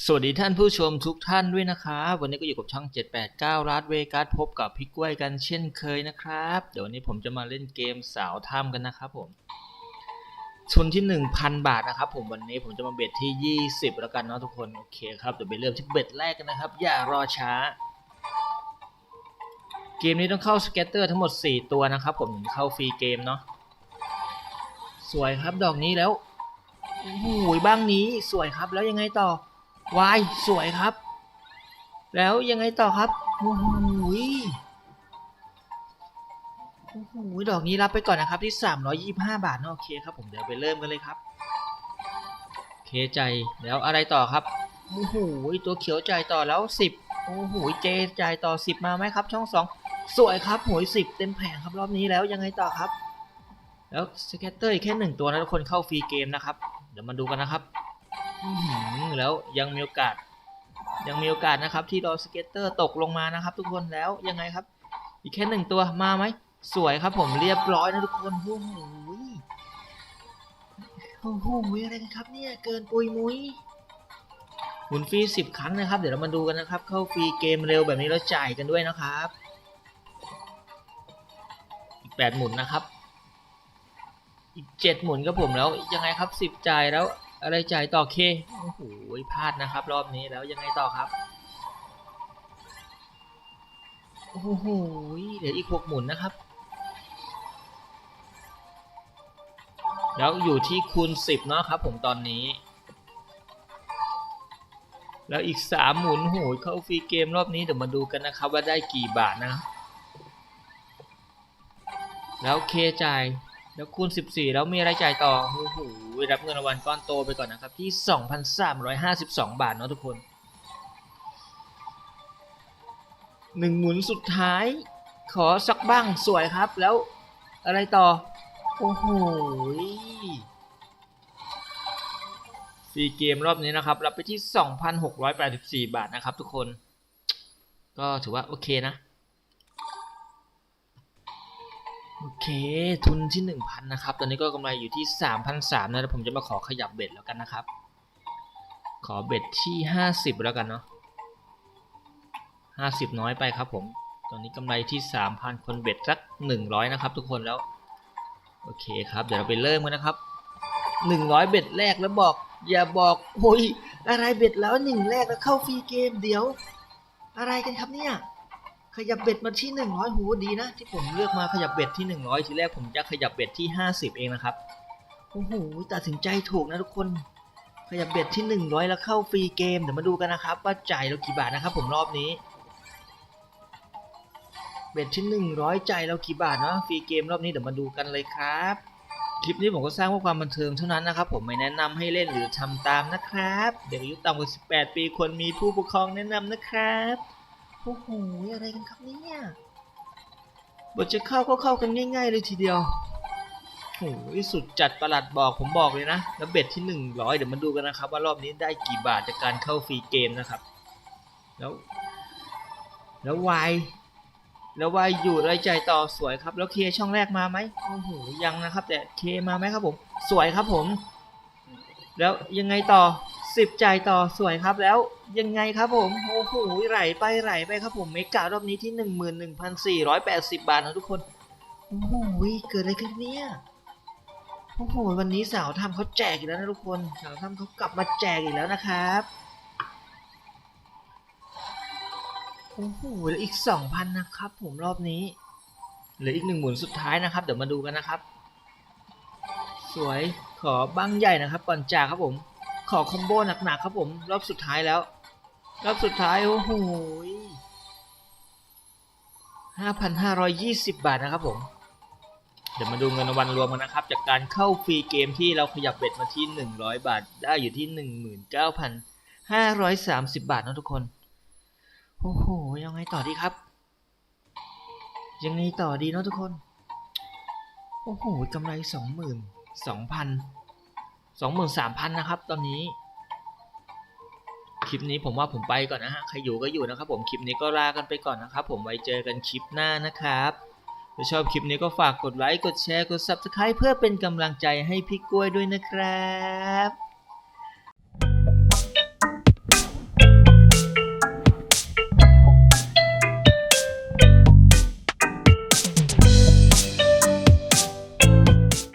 สวัสดีท่านผู้ชมทุกท่านด้วยนะครับ วันนี้ก็อยู่กับช่อง 789ลาสเวกัสพบกับพี่กล้วยกันเช่นเคยนะครับ เดี๋ยววันนี้ผมจะมาเล่นเกมสาวถ้ำกันนะครับผมทุนที่ 1,000 บาทนะครับ ผมวันนี้ผมจะมาเบ็ดที่ 20 แล้วกันเนาะทุกคนโอเคครับเดี๋ยวไปเริ่มที่เบ็ดแรกกันนะครับ อย่ารอช้า เกมนี้ต้องเข้าสเก็ตเตอร์ทั้งหมด 4 ตัวนะครับ ผมถึงเข้าฟรีเกมเนาะสวยครับดอกนี้แล้วโอ้โหบ้างนี้สวยครับแล้วยังไงต่อ วายสวยครับ แล้วยังไงต่อครับโอ้โหโอ้โหดอกนี้รับไปก่อนนะครับที่ 325 บาทโอเคครับผมเดี๋ยวไปเริ่มกันเลยครับเคใจแล้วอะไรต่อครับโอ้โหตัวเขียวจ่ายต่อแล้ว 10โอ้โหเจจ่ายต่อ 10 มาไหมครับ ช่อง 2 สวยครับโหย10 เต็มแผงครับรอบนี้แล้วยังไงต่อครับ แล้วสเก็ตเตอร์แค่หนึ่งตัวนะทุกคนเข้าฟรีเกมนะครับ เดี๋ยวมาดูกันนะครับ แล้วยังมีโอกาส ยังมีโอกาสนะครับ ที่รอสเก็ตเตอร์ตกลงมานะครับ ทุกคนแล้วยังไงครับ อีกแค่หนึ่งตัวมาไหมสวยครับผมเรียบร้อยนะทุกคนโอ้โหโอ้โหอะไรกันครับเนี่ยเกินปุยมุ้ยหมุนฟรีสิบครั้งนะครับ เดี๋ยวเรามาดูกันนะครับ เข้าฟรีเกมเร็วแบบนี้แล้วจ่ายกันด้วยนะครับอีกแปดหมุนนะครับ อีกเจ็ดหมุนครับผมแล้วยังไงครับสิบจ่ายแล้ว อะไรจ่ายต่อเคโอ้โหพลาดนะครับ รอบนี้แล้วยังไงต่อครับ โอ้โหเดี๋ยวอีกหกหมุนนะครับ แล้วอยู่ที่คูณสิบเนาะครับ ผมตอนนี้ แล้วอีกสามหมุนโหยเข้าฟรีเกมรอบนี้เดี๋ยวมาดูกันนะครับ ว่าได้กี่บาทนะ แล้วเคจ่าย แล้วคูณ 14 แล้วมีอะไรจ่ายต่อโอ้โหรับเงินรางวัลก้อนโตไปก่อนนะครับ ที่ 2,352 บาทเนาะทุกคนหนึ่งหมุนสุดท้าย ขอสักบ้างสวยครับแล้วอะไรต่อ โอ้โหฟรีเกมรอบนี้นะครับ รับไปที่ 2,684 บาทนะครับทุกคน ก็ถือว่าโอเคนะ โอเค ทุนที่1,000นะครับ ตอนนี้ก็กำไรอยู่ที่3,300นะแล้วผมจะมาขอขยับเบ็ดแล้วกันนะครับ ขอเบ็ดที่ 50 แล้วกันเนาะ50 น้อยไปครับผม ตอนนี้กำไรที่ 3,000 คนเบ็ดสัก 100 นะครับ ทุกคนแล้ว โอเคครับ เดี๋ยวเราไปเริ่มกันนะครับ 100 เบ็ดแรกแล้วบอกอย่าบอกโอ้ยอะไรเบ็ดแล้วหนึ่งแรกแล้วเข้าฟรีเกมเดี๋ยว อะไรกันครับเนี่ย ขยับเบ็ดมาที่ 100หูดีนะ ที่ผมเลือกมาขยับเบ็ดที่ 100 ทีแรกผมจะขยับเบ็ดที่ 50 เองนะครับโอ้โหตัดสินใจถูกนะทุกคน ขยับเบ็ดที่ 100 แล้วเข้าฟรีเกมเดี๋ยวมาดูกันนะครับว่าจ่ายเรากี่บาทนะครับ ผมรอบนี้ เบ็ดที่ 100 จ่ายเรากี่บาทเนาะฟรีเกมรอบนี้เดี๋ยวมาดูกันเลยครับคลิปนี้ผมก็สร้างเพื่อความบันเทิงเท่านั้นนะครับ ผมไม่แนะนำให้เล่นหรือทำตามนะครับ เด็กอายุต่ำกว่า 18 ปีควรมีผู้ปกครองแนะนำนะครับ โอ้โหอะไรกันครับเนี่ยบทจะเข้าก็เข้ากันง่าย ๆ เลยทีเดียวโอ้โหสุดจัดประหลัดบอกผมบอกเลยนะ แล้วเบ็ดที่ 100 เดี๋ยวมาดูกันนะครับ ว่ารอบนี้ได้กี่บาทจากการเข้าฟรีเกมนะครับ แล้ว แล้ววายแล้ววายอยู่รายจ่ายต่อสวยครับ แล้วเคช่องแรกมาไหมโอ้โหยังนะครับ แต่เคมาไหมครับผม สวยครับผม แล้วยังไงต่อ สิบจ่ายต่อสวยครับแล้วยังไงครับผมโอ้โหไหลไปไหลไปครับผมเมการอบนี้ที่หนึ่งหมื่นหนึ่งพันสี่ร้อยแปดสิบบาทนะทุกคนโอ้โหเกิดอะไรขึ้นเนี่ยโอ้โหวันนี้สาวทำเขาแจกอีกแล้วนะทุกคนสาวทำเขากลับมาแจกอีกแล้วนะครับโอ้โหเหลืออีกสองพันนะครับ ผมรอบนี้เหลืออีกหนึ่งหมุนสุดท้ายนะครับ เดี๋ยวมาดูกันนะครับ สวยขอบ้างใหญ่นะครับ ก่อนจากครับผม ขอคอมโบหนักๆครับผม รอบสุดท้ายแล้ว รอบสุดท้าย โอ้โหห้าพันห้าร้อยยี่สิบบาทนะครับผม เดี๋ยวมาดูเงินรางวัลรวมกันนะครับ จากการเข้าฟรีเกมที่เราขยับเบ็ดมาที่หนึ่งร้อยบาท ได้อยู่ที่หนึ่งหมื่นเก้าพันห้าร้อยสามสิบบาทนะทุกคน โอ้โห ยังไงต่อดีครับ ยังไงต่อดีเนาะทุกคน โอ้โหกำไรสองหมื่นสองพัน สองหมื่นสามพันนะครับ ตอนนี้ คลิปนี้ผมว่าผมไปก่อนนะฮะ ใครอยู่ก็อยู่นะครับผม คลิปนี้ก็ลากันไปก่อนนะครับ ผมไว้เจอกันคลิปหน้านะครับถ้าชอบคลิปนี้ก็ฝากกดไลค์ กดแชร์ กด Subscribe เพื่อเป็นกำลังใจให้พี่กล้วยด้วยนะครับ